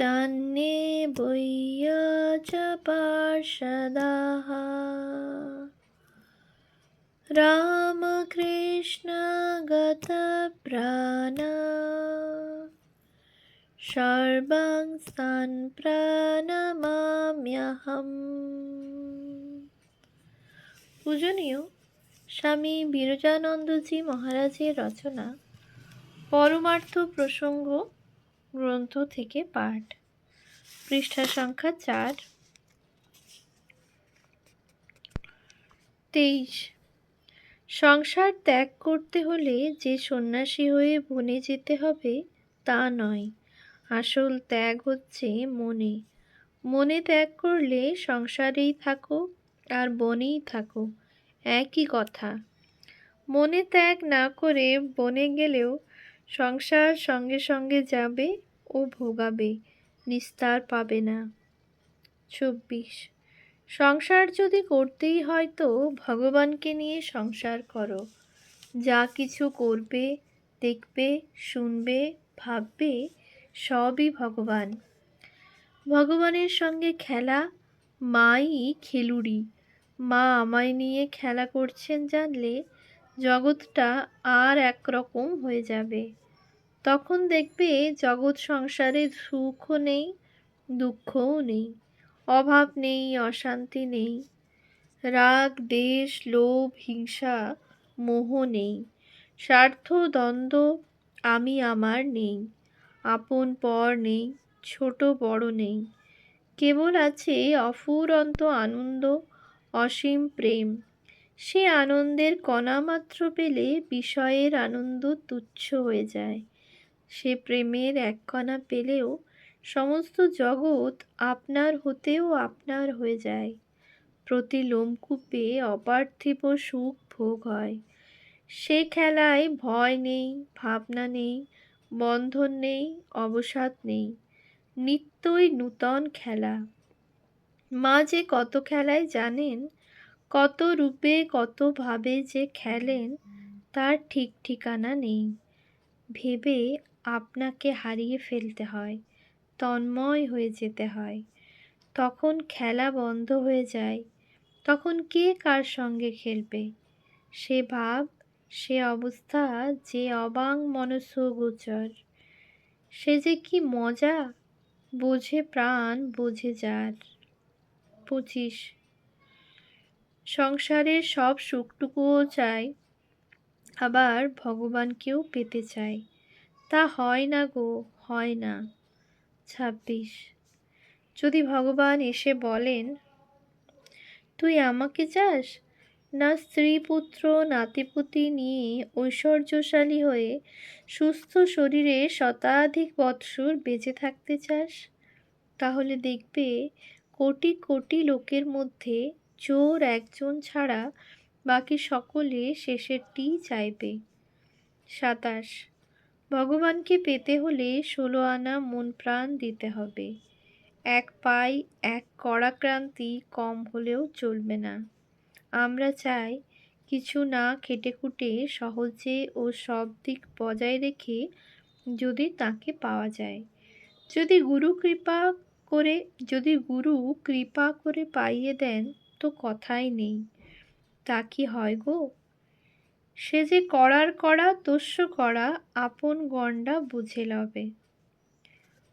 चान्ये वय्य च पार्षदाः रामकृष्णगतप्राणा সর্বাং স্থান প্রাণমাম্যহম পূজনীয় স্বামী বিরজানন্দজি মহারাজের রচনা পরমার্থ প্রসঙ্গ গ্রন্থ থেকে পাঠ। পৃষ্ঠা সংখ্যা চার। তেইশ। সংসার ত্যাগ করতে হলে যে সন্ন্যাসী হয়ে বনে যেতে হবে, তা নয়। আসল ত্যাগ হচ্ছে মনে। মনে ত্যাগ করলে সংসারেই থাকো আর বনেই থাকো। একই কথা। মনে ত্যাগ না করে বনে গেলেও সংসার সঙ্গে সঙ্গে যাবে ও ভোগাবে, নিস্তার পাবে না। চব্বিশ। সংসার যদি করতেই হয় তো ভগবানকে নিয়ে সংসার করো। যা কিছু করবে, দেখবে, শুনবে, ভাববে, সবই ভগবান। ভগবানের সঙ্গে খেলা, মাই খেলুড়ি। মা আমায় নিয়ে খেলা করছেন জানলে জগৎটা আর একরকম হয়ে যাবে। তখন দেখবে জগৎ সংসারে সুখও নেই, দুঃখও নেই, অভাব নেই, অশান্তি নেই, রাগ, দেশ, লোভ, হিংসা, মোহ নেই, স্বার্থ, দ্বন্দ্ব আমি আমার নেই, আপন পর নেই, ছোট বড় নেই। কেবল আছে অফুরন্ত আনন্দ, অসীম প্রেম। সে আনন্দের কণামাত্র পেলে বিষয়ের আনন্দ তুচ্ছ হয়ে যায়। সে প্রেমের এক কণা পেলেও সমস্ত জগৎ আপনার হতেও আপনার হয়ে যায়। প্রতি লোমকূপে অপার্থিব সুখ ভোগ হয়। সে খেলায় ভয় নেই, ভাবনা নেই, বন্ধন নেই, অবসাদ নেই। নিত্যই নূতন খেলা। মা যে কত খেলায় জানেন কত রূপে কতভাবে যে খেলেন, তার ঠিক ঠিকানা নেই। ভেবে আপনাকে হারিয়ে ফেলতে হয়, তন্ময় হয়ে যেতে হয়। তখন খেলা বন্ধ হয়ে যায়, তখন কে কার সঙ্গে খেলবে? সে ভাব, সে অবস্থা যে অবাং মনস গোচর সে যে কি মজা, বোঝে প্রাণ, বোঝে যার। পঁচিশ সংসারের সব সুখটুকুও চাই, আবার ভগবানকেও পেতে চাই। তা হয় না গো, হয় না। ছাব্বিশ। যদি ভগবান এসে বলেন, তুই আমাকে চাস? না স্ত্রী পুত্র নাতিপুতি নিয়ে ঐশ্বর্যশালী হয়ে সুস্থ শরীরে শতাধিক বৎসর বেঁচে থাকতে চাস? তাহলে দেখবে কোটি কোটি লোকের মধ্যে চোর একজন ছাড়া বাকি সকলে শেষেরটি চাইবে। সাতাশ। ভগবানকে পেতে হলে ষোলো আনা মন প্রাণ দিতে হবে। এক পাই, এক কড়াক্রান্তি কম হলেও চলবে না। আমরা চাই কিছু না খেটে খুঁটে সহজে ও সব দিক বজায় রেখে যদি তাকে পাওয়া যায়। যদি গুরু কৃপা করে, যদি গুরু কৃপা করে পাইয়ে দেন তো কথাই নেই। তা কি হয় গো? সে যে করার করা দস্য করা, আপন গণ্ডা বুঝে লবে।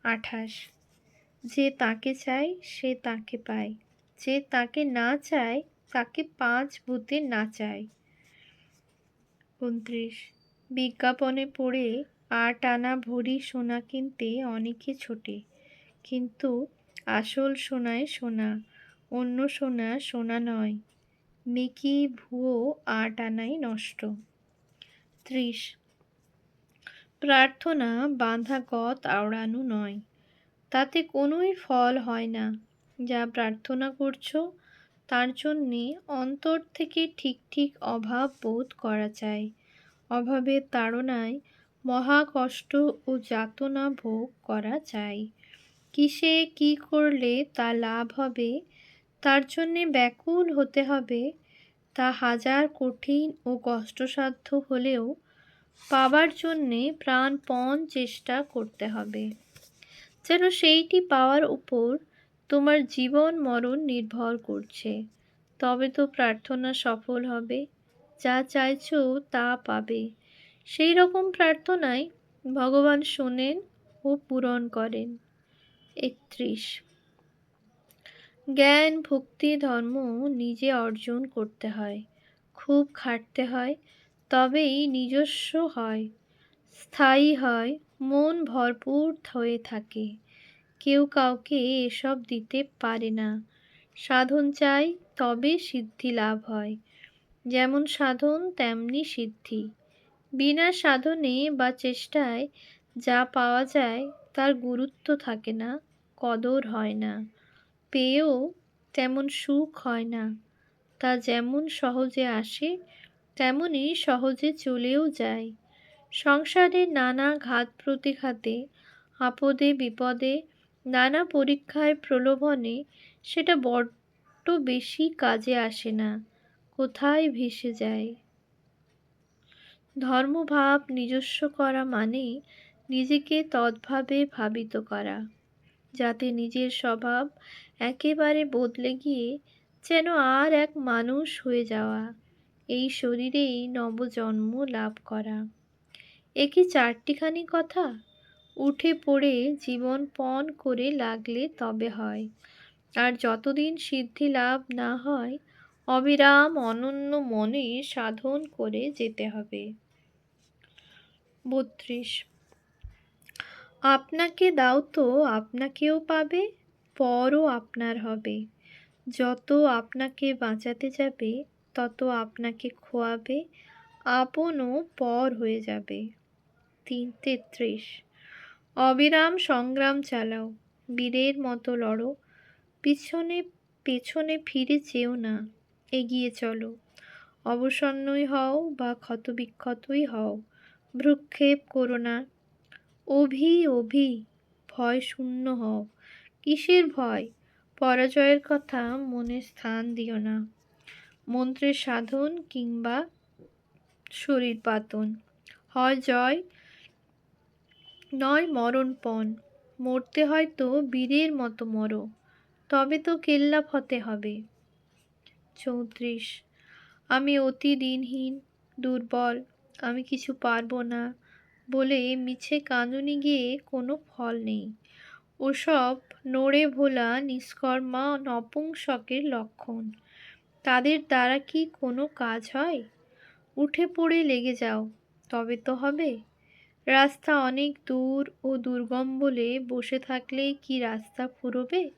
আঠাশ, যে তাকে চায়, সে তাকে পায়। যে তাকে না চায়, তাকে পাঁচ ভূতে না চায়। উনত্রিশ, বিজ্ঞাপনে পড়ে আট আনা ভরি সোনা কিনতে অনেকে ছোটে। কিন্তু আসল সোনায় সোনা অন্য সোনা সোনা নয়। মেকি ভুয়ো আট আনাই নষ্ট। ত্রিশ। প্রার্থনা বাঁধা গত আওড়ানো নয়। তাতে কোনোই ফল হয় না। যা প্রার্থনা করছ, তার জন্যে অন্তর থেকে ঠিক ঠিক অভাব বোধ করা চাই অভাবের তাড়নায় মহা কষ্ট ও যাতনা ভোগ করা চাই কিসে কি করলে তা লাভ হবে তার জন্যে ব্যাকুল হতে হবে, তা হাজার কঠিন ও কষ্টসাধ্য হলেও পাবার জন্যে প্রাণপণ চেষ্টা করতে হবে। যেন সেইটি পাওয়ার উপর তোমার জীবন মরণ নির্ভর করছে। তবে তো প্রার্থনা সফল হবে, যা চাইছো তা পাবে। সেই রকম প্রার্থনায় ভগবান শোনেন ও পূরণ করেন। একত্রিশ জ্ঞান, ভক্তি, ধর্ম নিজে অর্জন করতে হয়, খুব খাটতে হয়, তবেই নিজস্ব হয়, স্থায়ী হয়, মন ভরপুর হয়ে থাকে। কেউ কাউকে এসব দিতে পারে না। সাধন চাই, তবে সিদ্ধি লাভ হয়। যেমন সাধন, তেমনি সিদ্ধি। বিনা সাধনে বা চেষ্টায় যা পাওয়া যায়, তার গুরুত্ব থাকে না, কদর হয় না। পেয়েও তেমন সুখ হয় না। তা যেমন সহজে আসে, তেমনই সহজে চলেও যায়। সংসারে নানা ঘাত প্রতিঘাতে আপদে বিপদে, নানা পরীক্ষায় প্রলোভনে সেটা বড্ড বেশি কাজে আসে না, কোথায় ভেসে যায়। ধর্মভাব নিজস্ব করা মানে নিজেকে তদ্ভাবে ভাবিত করা। যাতে নিজের স্বভাব একেবারে বদলে গিয়ে যেন আর এক মানুষ হয়ে যাওয়া। এই শরীরেই নবজন্ম লাভ করা। এ কি চারটিখানি কথা? উঠে পড়ে জীবন পণ করে লাগলে তবে হয়। আর যতদিন সিদ্ধি লাভ না হয়, অবিরাম অনন্য মনে সাধন করে যেতে হবে। বত্রিশ আপনাকে দাও তো আপনাকেও পাবে, পরও আপনার হবে। যত আপনাকে বাঁচাতে যাবে, তত আপনাকে খোয়াবে, আপনও পর হয়ে যাবে। তিন, তেত্রিশ। অবিরাম সংগ্রাম চালাও, বীরের মতো লড়ো, পিছনে, পেছনে ফিরে চেও না, এগিয়ে চলো। অবসন্নই হও বা ক্ষতবিক্ষতই হও, ভ্রুক্ষেপ করো না অভি অভি, ভয় শূন্য হও। কিসের ভয়? পরাজয়ের কথা মনে স্থান দিও না। মন্ত্রের সাধন কিংবা শরীর পাতন। হয় জয়, নয় মরণপণ মরতে হয়তো বীরের মতো মরো। তবে তো কেল্লা ফতে হবে। চৌত্রিশ, আমি অতি দিনহীন, দুর্বল, আমি কিছু পারব না। বলে মিছে কাঁদুনি গিয়ে কোনো ফল নেই। ওসব নড়ে ভোলা নিষ্কর্মা নপুংসকের লক্ষণ। তাদের দ্বারা কি কোনো কাজ হয়? উঠে পড়ে লেগে যাও, তবে তো হবে। রাস্তা অনেক দূর ও দুর্গম বলে বসে থাকলে কি রাস্তা ফুরবে?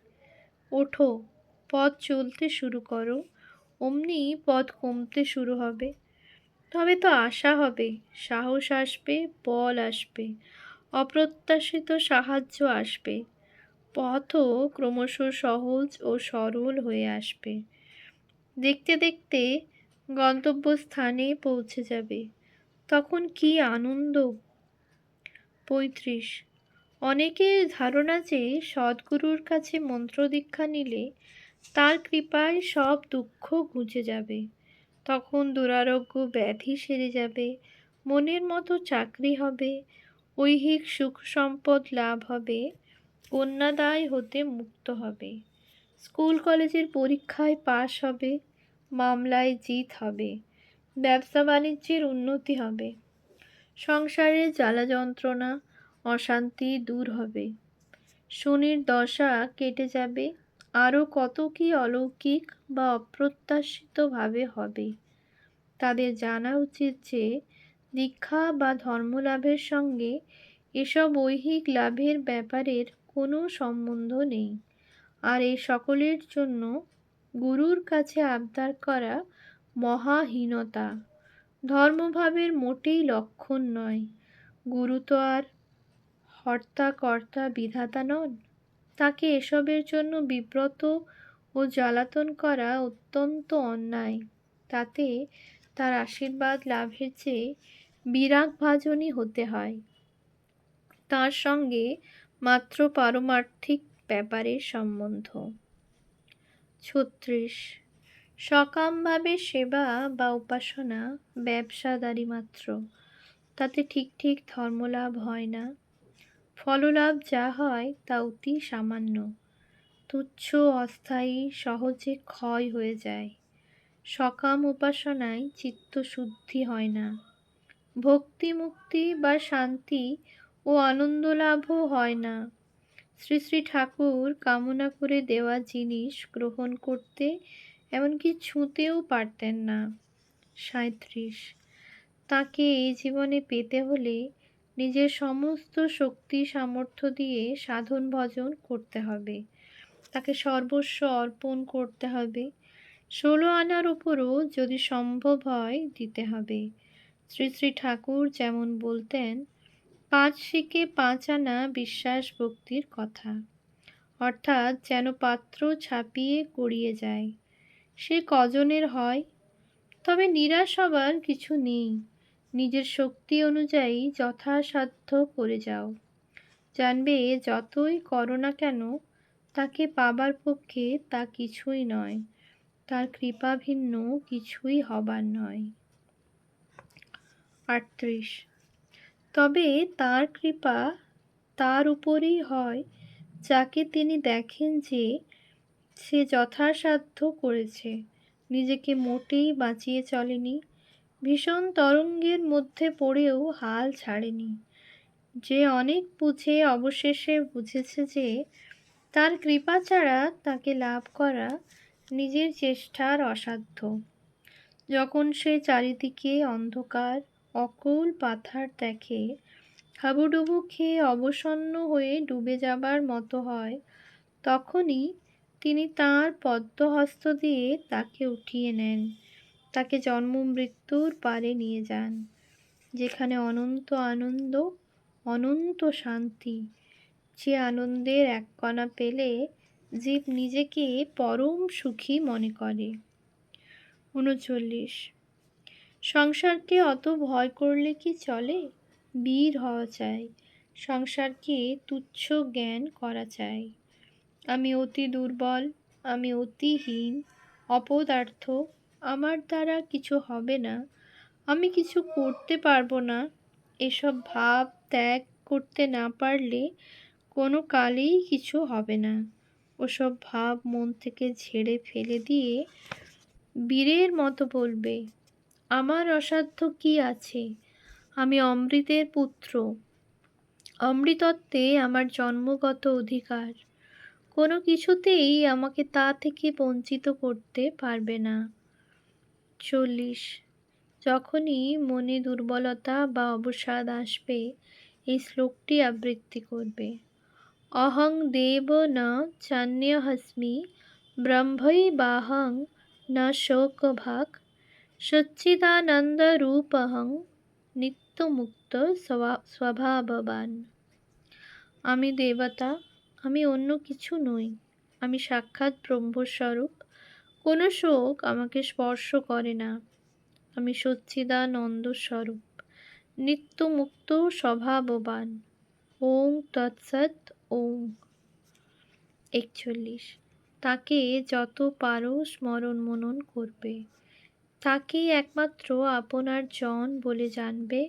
ওঠো, পথ চলতে শুরু করো, অমনি পথ কমতে শুরু হবে। তবে তো আশা হবে, সাহস আসবে, বল আসবে, অপ্রত্যাশিত সাহায্য আসবে, পথও ক্রমশ সহজ ও সরল হয়ে আসবে। দেখতে দেখতে গন্তব্যস্থানে পৌঁছে যাবে। তখন কি আনন্দ? পঁয়ত্রিশ। অনেকের ধারণা যে সদ্গুরুর কাছে মন্ত্র দীক্ষা নিলে তার কৃপায় সব দুঃখ ঘুচে যাবে। তখন দুরারোগ্য ব্যাধি সেরে যাবে, মনের মতো চাকরি হবে, ঐহিক সুখ সম্পদ লাভ হবে, কন্যাদায় হতে মুক্ত হবে, স্কুল কলেজের পরীক্ষায় পাশ হবে, মামলায় জিত হবে, ব্যবসা বাণিজ্যের উন্নতি হবে সংসারের জ্বালা যন্ত্রণা, অশান্তি দূর হবে, শনির দশা কেটে যাবে আরও কত কি অলৌকিক বা অপ্রত্যাশিতভাবে হবে? তাদের জানা উচিত যে, দীক্ষা বা ধর্মলাভের সঙ্গে এসব ঐহিক লাভের ব্যাপারের কোনো সম্বন্ধ নেই। আর এই সকলের জন্য গুরুর কাছে আবদার করা মহাহীনতা। ধর্মভাবের মোটেই লক্ষণ নয়। গুরু তো আর হর্তা কর্তা বিধাতা নন। তাকে এসবের জন্য বিব্রত ও জ্বালাতন করা অত্যন্ত অন্যায়। তাতে তার আশীর্বাদ লাভের চেয়ে বিরাগভাজনই হতে হয়। তার সঙ্গে মাত্র পারমার্থিক ব্যাপারের সম্বন্ধ। ছত্রিশ। সকামভাবে সেবা বা উপাসনা ব্যবসাদারি মাত্র। তাতে ঠিক ঠিক ধর্মলাভ হয় না। ফললাভ যা হয় তা অতি সামান্য। তুচ্ছ, অস্থায়ী, সহজে ক্ষয় হয়ে যায়। সকাম উপাসনায় চিত্ত শুদ্ধি হয় না। ভক্তি মুক্তি বা শান্তি ও আনন্দ লাভও হয় না। শ্রী শ্রী ঠাকুর কামনা করে দেওয়া জিনিস গ্রহণ করতে এমনকি ছুঁতেও পারতেন না। সাঁত্রিশ তাকে এই জীবনে পেতে হলে নিজের সমস্ত শক্তি, সামর্থ্য দিয়ে সাধন ভজন করতে হবে। তাকে সর্বস্ব অর্পণ করতে হবে। ষোলো আনার উপরও যদি সম্ভব হয় দিতে হবে। শ্রী শ্রী ঠাকুর যেমন বলতেন, পাঁচ শিখে পাঁচ আনা বিশ্বাস ভক্তির কথা। অর্থাৎ যেন পাত্র ছাপিয়ে গড়িয়ে যায়। সে কজনের হয়? তবে নিরাশ হবার কিছু নেই। নিজের শক্তি অনুযায়ী যথাসাধ্য করে যাও। জানবে যতই করো না কেন, তাকে পাবার পক্ষে তা কিছুই নয়, তার কৃপা ভিন্ন কিছুই হবার নয়। আটত্রিশ। তবে তার কৃপা তার উপরেই হয়, যাকে তিনি দেখেন যে সে যথাসাধ্য করেছে, নিজেকে মোটেই বাঁচিয়ে চলেনি। ভীষণ তরঙ্গের মধ্যে পড়েও হাল ছাড়েনি। যে অনেক বুঝে অবশেষে বুঝেছে যে, তার কৃপা ছাড়া তাকে লাভ করা নিজের চেষ্টার অসাধ্য। যখন সে চারিদিকে অন্ধকার, অকুল পাথার দেখে, হাবুডুবু খেয়ে অবসন্ন হয়ে ডুবে যাবার মতো হয়, তখনই তিনি তাঁর পদ্মহস্ত দিয়ে তাকে উঠিয়ে নেন। তাকে জন্ম মৃত্যুর পারে নিয়ে যান, যেখানে অনন্ত আনন্দ, অনন্ত শান্তি। যে আনন্দের এক কণা পেলে জীব নিজেকে পরম সুখী মনে করে। উনচল্লিশ। সংসারকে অত ভয় করলে কি চলে? বীর হওয়া চাই। সংসারকে তুচ্ছ জ্ঞান করা চাই। আমি অতি দুর্বল, আমি অতিহীন অপদার্থ আমার দ্বারা কিছু হবে না। আমি কিছু করতে পারব না। এসব ভাব ত্যাগ করতে না পারলে কোনো কালেই কিছু হবে না। ওসব ভাব মন থেকে ঝেড়ে ফেলে দিয়ে বীরের মতো বলবে, আমার অসাধ্য কি আছে? আমি অমৃতের পুত্র। অমৃতত্বে আমার জন্মগত অধিকার। কোনো কিছুতেই আমাকে তা থেকে বঞ্চিত করতে পারবে না। চল্লিশ। যখনই মনে দুর্বলতা বা অবসাদ আসবে, এই শ্লোকটি আবৃত্তি করবে। অহং দেব ন চান্যহস্মি ব্রহ্মই বাহং না শোকভাগ, সচ্চিদানন্দরূপহং নিত্যমুক্ত স্বভাববান। আমি দেবতা, আমি অন্য কিছু নই, আমি সাক্ষাৎ ব্রহ্মস্বরূপ। কোনো শোক আমাকে স্পর্শ করে না। আমি সচ্চিদানন্দ স্বরূপ, নিত্যমুক্ত স্বভাববান। ওং তৎসৎ ওং। একচল্লিশ। তাকে যত পারো স্মরণ মনন করবে। তাকেই একমাত্র আপনার জন বলে জানবে।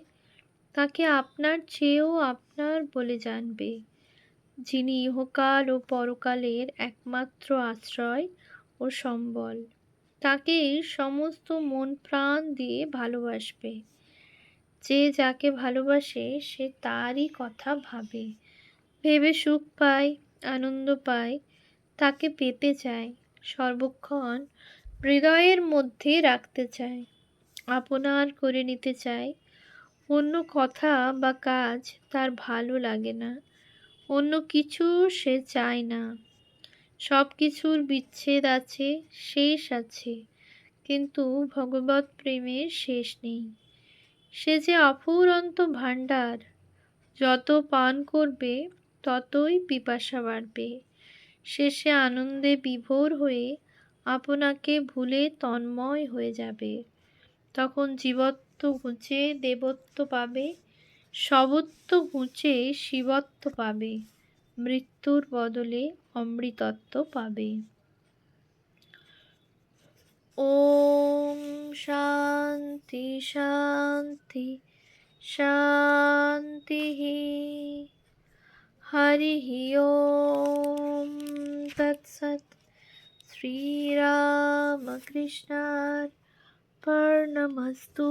তাকে আপনার চেয়েও আপনার বলে জানবে। যিনি ইহকাল ও পরকালের একমাত্র আশ্রয় ও সম্বল। তাকে সমস্ত মন প্রাণ দিয়ে ভালোবাসবে। যে যাকে ভালোবাসে, সে তারই কথা ভাবে। ভেবে সুখ পায়, আনন্দ পায়, তাকে পেতে চায়, সর্বক্ষণ হৃদয়ের মধ্যে রাখতে চায়, আপনার করে নিতে চায়। অন্য কথা বা কাজ তার ভালো লাগে না, অন্য কিছু সে চায় না। সব কিছুর বিচ্ছেদ আছে, শেষ আছে। কিন্তু ভগবত প্রেমের শেষ নেই। সে যে অফুরন্ত ভাণ্ডার, যত পান করবে, ততই পিপাসা বাড়বে। শেষে আনন্দে বিভোর হয়ে আপনাকে ভুলে তন্ময় হয়ে যাবে। তখন জীবত্ব ঘুচে দেবত্ব পাবে সবত্ব ঘুচে শিবত্ব পাবে। মৃত্যুর বদলে অমৃতত্ব পাবে। ওম শান্তি শান্তি শান্তি হরি ওম তৎসৎ। শ্রীরামকৃষ্ণার পর্ণমস্তু